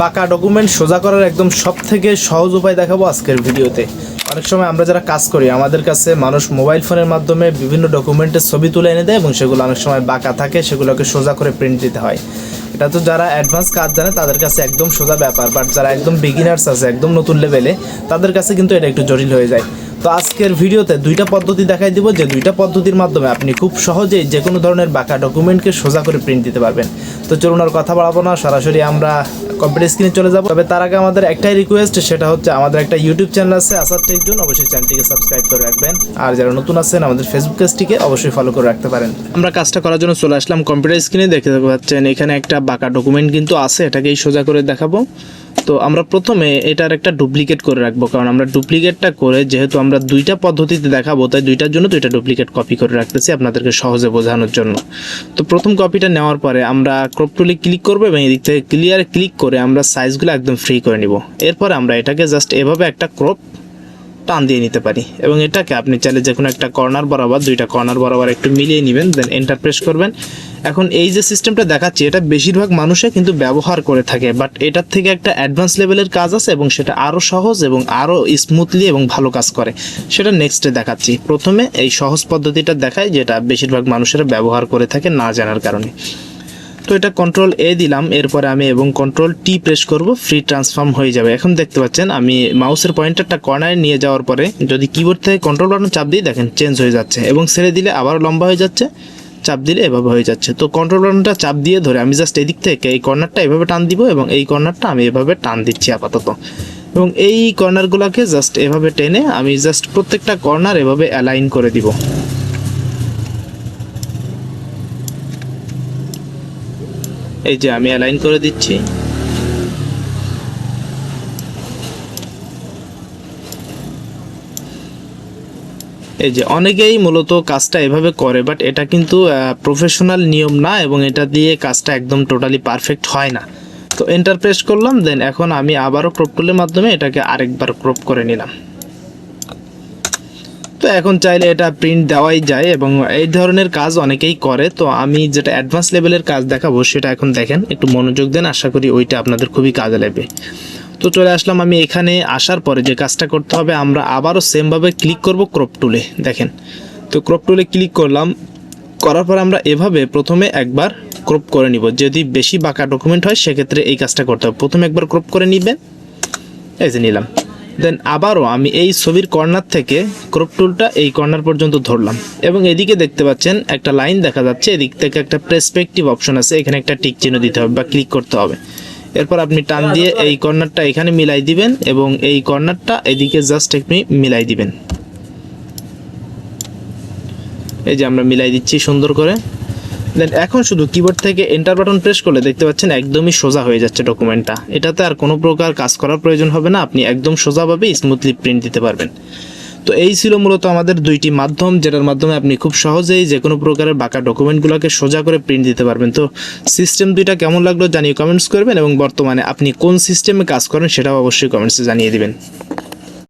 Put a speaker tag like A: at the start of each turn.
A: বাঁকা ডকুমেন্ট সোজা করার একদম সব থেকে সহজ উপায় দেখাবো আজকের ভিডিওতে। অনেক সময় আমরা যারা কাজ করি, আমাদের কাছে মানুষ মোবাইল ফোনের মাধ্যমে বিভিন্ন ডকুমেন্টের ছবি তুলে এনে দেয় এবং সেগুলো অনেক সময় বাঁকা থাকে, সেগুলোকে সোজা করে প্রিন্ট দিতে হয়। এটা তো যারা অ্যাডভান্স কাজ জানে, তাদের কাছে একদম সোজা ব্যাপার। বাট যারা একদম বিগিনার্স আছে, একদম নতুন লেভেলে তাদের কাছে কিন্তু এটা একটু জটিল হয়ে যায়। তো আজকের ভিডিওতে দুইটা পদ্ধতি দেখাই দিব, যে দুইটা পদ্ধতির মাধ্যমে আপনি খুব সহজেই যে কোনো ধরনের বাঁকা ডকুমেন্টকে সোজা করে প্রিন্ট দিতে পারবেন। তো চলুন আর কথা বাড়াবো না, সরাসরি আমরা কম্পিউটার স্ক্রিনে চলে যাব। তবে তার আগে আমাদের একটাই রিকোয়েস্ট সেটা হচ্ছে আমাদের একটা ইউটিউব চ্যানেল আছে আসার টেক জন্য অবশ্যই চ্যানেলটিকে সাবস্ক্রাইব করে রাখবেন। আর যারা নতুন আছেন, আমাদের ফেসবুক পেজটিকে অবশ্যই ফলো করে রাখতে পারেন। আমরা কাজটা করার জন্য চলে আসলাম কম্পিউটার স্ক্রিনে দেখতে পাচ্ছেন এখানে একটা বাঁকা ডকুমেন্ট কিন্তু আছে, এটাকেই সোজা করে দেখাবো। তো আমরা প্রথমে এটার একটা ডুপ্লিকেট করে রাখব, কারণ আমরা ডুপ্লিকেটটা করে যেহেতু আমরা দুইটা পদ্ধতিতে দেখাবো, তাই দুইটার জন্য দুইটা ডুপ্লিকেট কপি করে রাখতেছি আপনাদেরকে সহজে বোঝানোর জন্য। তো প্রথম কপিটা নেওয়ার পরে আমরা ক্রপ টুলে ক্লিক করব এবং এদিক থেকে ক্লিয়ারে ক্লিক করে আমরা সাইজগুলো একদম ফ্রি করে নিব। এরপরে আমরা এটাকে জাস্ট এভাবে একটা ক্রপ টান দিয়ে নিতে পারি এবং এটাকে আপনি চাইলে যে কোনো একটা কর্নার বরাবর, দুইটা কর্নার বরাবর একটু মিলিয়ে নেবেন দেন এন্টার প্রেস করবেন। এখন এই যে সিস্টেমটা দেখাচ্ছি, এটা বেশিরভাগ মানুষে কিন্তু ব্যবহার করে থাকে বাট এটার থেকে একটা অ্যাডভান্স লেভেলের কাজ আছে এবং সেটা আরও সহজ এবং আরও স্মুথলি এবং ভালো কাজ করে। সেটা নেক্সটে দেখাচ্ছি। প্রথমে এই সহজ পদ্ধতিটা দেখায় যেটা বেশিরভাগ মানুষেরা ব্যবহার করে থাকে না জানার কারণে। তো এটা কন্ট্রোল এ দিলাম, এরপরে আমি এবং কন্ট্রোল টি প্রেস করব ফ্রি ট্রান্সফর্ম হয়ে যাবে। এখন দেখতে পাচ্ছেন, আমি মাউসের পয়েন্টারটা কর্নারে নিয়ে যাওয়ার পরে, যদি কিবোর্ড থেকে কন্ট্রোল বাটন চাপ দিই, দেখেন চেঞ্জ হয়ে যাচ্ছে এবং ছেড়ে দিলে আবার লম্বা হয়ে যাচ্ছে। চাপ দিলে এভাবে হয়ে যাচ্ছে। তো কন্ট্রোল বাটনটা চাপ দিয়ে ধরে আমি জাস্ট এদিক থেকে এই কর্নারটা এভাবে টান দিব এবং এই কর্নারটা আমি এভাবে টান দিচ্ছি আপাতত। এবং এই কর্নারগুলোকে জাস্ট এভাবে টেনে আমি জাস্ট প্রত্যেকটা কর্নার এভাবে অ্যালাইন করে দিব। এই যে আমি অ্যালাইন করে দিচ্ছি। এই যে অনেকেই মূলত কাজটা এভাবে করে বাট এটা কিন্তু প্রফেশনাল নিয়ম না এবং এটা দিয়ে কাজটা একদম টোটালি পারফেক্ট হয় না। তো এন্টার প্রেস করলাম দেন এখন আমি আবারও ক্রপ টুলের মাধ্যমে এটাকে আরেকবার ক্রপ করে নিলাম। তো এখন চাইলে এটা প্রিন্ট দেওয়াই যায় এবং এই ধরনের কাজ অনেকেই করে। তো আমি যেটা অ্যাডভান্স লেভেলের কাজ দেখাবো সেটা এখন দেখেন, একটু মনোযোগ দেন, আশা করি ওইটা আপনাদের খুবই কাজে লাগবে। তো চলে আসলাম আমি এখানে আসার পরে যে কাজটা করতে হবে, আমরা আবারও সেমভাবে ক্লিক করব ক্রপ টুলে দেখেন, তো ক্রপ টুলে ক্লিক করলাম, করার পর আমরা এভাবে প্রথমে একবার ক্রপ করে নিব। যদি বেশি বাঁকা ডকুমেন্ট হয়, সেক্ষেত্রে এই কাজটা করতে হবে। প্রথমে একবার ক্রপ করে নিবেন। এই যে নিলাম। দেন আবারও আমি এই ছবির কর্নার থেকে ক্রপ টুলটা এই কর্নার পর্যন্ত ধরলাম। এবং এদিকে দেখতে পাচ্ছেন, একটা লাইন দেখা যাচ্ছে। এদিক থেকে একটা প্রেসপেক্টিভ অপশন আছে। এখানে একটা টিক চিহ্ন দিতে হবে বা ক্লিক করতে হবে। এরপর আপনি টান দিয়ে এই কর্নারটা এখানে মিলাই দিবেন এবং এই কর্নারটা এদিকে জাস্ট আপনি মিলাই দিবেন। এই যে আমরা মিলাই দিচ্ছি সুন্দর করে। দেন এখন শুধু কিবোর্ড থেকে এন্টার বাটন প্রেস করলে দেখতে পাচ্ছেন একদমই সোজা হয়ে যাচ্ছে ডকুমেন্টটা এটাতে আর কোনো প্রকার কাজ করার প্রয়োজন হবে না, আপনি একদম সোজাভাবে স্মুথলি প্রিন্ট দিতে পারবেন। তো এই ছিল মূলত আমাদের দুইটি মাধ্যম, যেটার মাধ্যমে আপনি খুব সহজেই যে কোনো প্রকারের বাঁকা ডকুমেন্টগুলোকে সোজা করে প্রিন্ট দিতে পারবেন। তো সিস্টেম দুইটা কেমন লাগল জানিয়ে কমেন্টস করবেন এবং বর্তমানে আপনি কোন সিস্টেমে কাজ করেন সেটাও অবশ্যই কমেন্টসে জানিয়ে দিবেন।